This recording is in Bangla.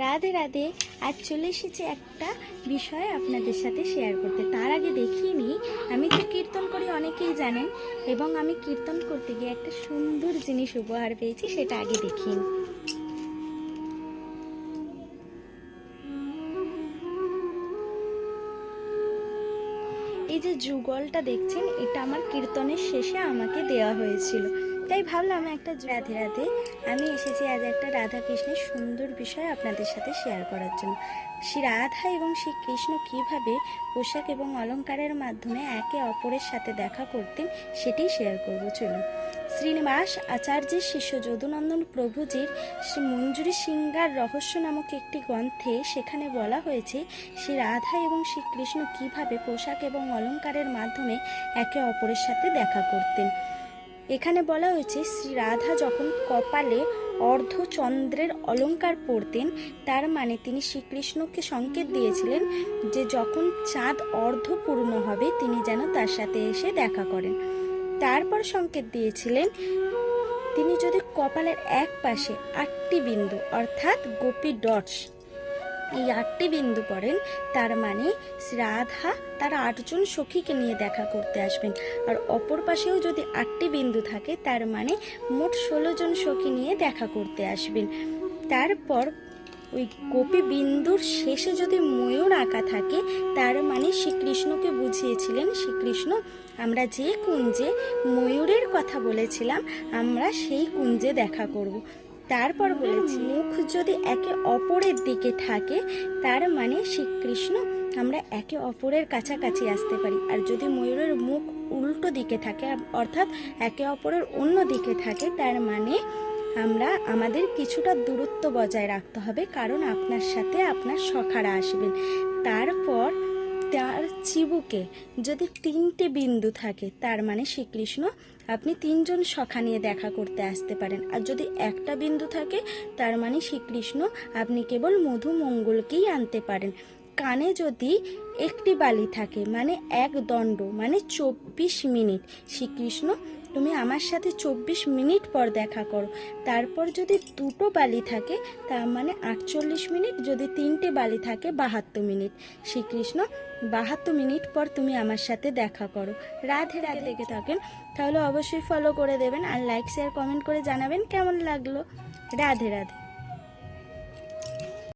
রাধে রাধে, আজ চলে এসেছি একটা বিষয় আপনাদের সাথে শেয়ার করতে। তার আগে দেখিয়ে নিই, আমি তো কীর্তন করি অনেকেই জানেন, এবং আমি কীর্তন করতে গিয়ে একটা সুন্দর জিনিস উপহার পেয়েছি, সেটা আগে নিই। এই যে যুগলটা দেখছেন, এটা আমার কীর্তনের শেষে আমাকে দেওয়া হয়েছিল। তাই ভাবলাম একটা রাধে রাধে। আমি এসেছি আজ একটা রাধা কৃষ্ণের সুন্দর বিষয় আপনাদের সাথে শেয়ার করার জন্য। শ্রী রাধা এবং শ্রী কৃষ্ণ কীভাবে পোশাক এবং অলংকারের মাধ্যমে একে অপরের সাথে দেখা করতেন সেটাই শেয়ার করব। চলুন। শ্রীনিবাস আচার্যের শিষ্য যদুনন্দন প্রভুজির শ্রী মঞ্জুরি সিঙ্গার রহস্য নামক একটি গ্রন্থে সেখানে বলা হয়েছে, শ্রী রাধা এবং শ্রীকৃষ্ণ কীভাবে পোশাক এবং অলংকারের মাধ্যমে একে অপরের সাথে দেখা করতেন। এখানে বলা হয়েছে, শ্রী রাধা যখন কপালে অর্ধচন্দ্রের অলঙ্কার পরতেন, তার মানে তিনি শ্রীকৃষ্ণকে সংকেত দিয়েছিলেন যে যখন চাঁদ অর্ধপূর্ণ হবে, তিনি যেন তার সাথে এসে দেখা করেন। তারপর সংকেত দিয়েছিলেন, তিনি যদি কপালের এক পাশে আটটি বিন্দু, অর্থাৎ গোপী ডটস এই আটটি বিন্দু পড়েন, তার মানে রাধা তার আটজন সখীকে নিয়ে দেখা করতে আসবেন। আর অপর পাশেও যদি আটটি বিন্দু থাকে, তার মানে মোট ষোলো জন সখী নিয়ে দেখা করতে আসবেন। তারপর ওই গোপী বিন্দুর শেষে যদি ময়ূর আঁকা থাকে, তার মানে শ্রীকৃষ্ণকে বুঝিয়েছিলেন, শ্রীকৃষ্ণ, আমরা যে কুঞ্জে ময়ূরের কথা বলেছিলাম, আমরা সেই কুঞ্জে দেখা করব। তারপর বলেছি, মুখ যদি একে অপরের দিকে থাকে, তার মানে শ্রীকৃষ্ণ, আমরা একে অপরের কাছাকাছি আসতে পারি। আর যদি ময়ূরের মুখ উল্টো দিকে থাকে, অর্থাৎ একে অপরের অন্য দিকে থাকে, তার মানে আমরা, আমাদের কিছুটা দূরত্ব বজায় রাখতে হবে, কারণ আপনার সাথে আপনার সখারা আসবেন। তারপর তার চিবুকে যদি তিনটে বিন্দু থাকে, তার মানে শ্রীকৃষ্ণ, আপনি তিনজন সখা নিয়ে দেখা করতে আসতে পারেন। আর যদি একটা বিন্দু থাকে, তার মানে শ্রীকৃষ্ণ, আপনি কেবল মধু মঙ্গলকেই আনতে পারেন। কানে যদি একটি বালি থাকে মানে এক দণ্ড মানে চব্বিশ মিনিট, শ্রীকৃষ্ণ তুমি আমার সাথে চব্বিশ মিনিট পর দেখা করো। তারপর যদি দুটো বালি থাকে তার মানে আটচল্লিশ মিনিট যদি তিনটে বালি থাকে বাহাত্তর মিনিট। শ্রীকৃষ্ণ বাহাত্তর মিনিট পর তুমি আমার সাথে দেখা করো। রাধে রাধে। দেখে থাকেন। তাহলে অবশ্যই ফলো করে দেবেন আর লাইক শেয়ার কমেন্ট করে জানাবেন কেমন লাগল। রাধে রাধে।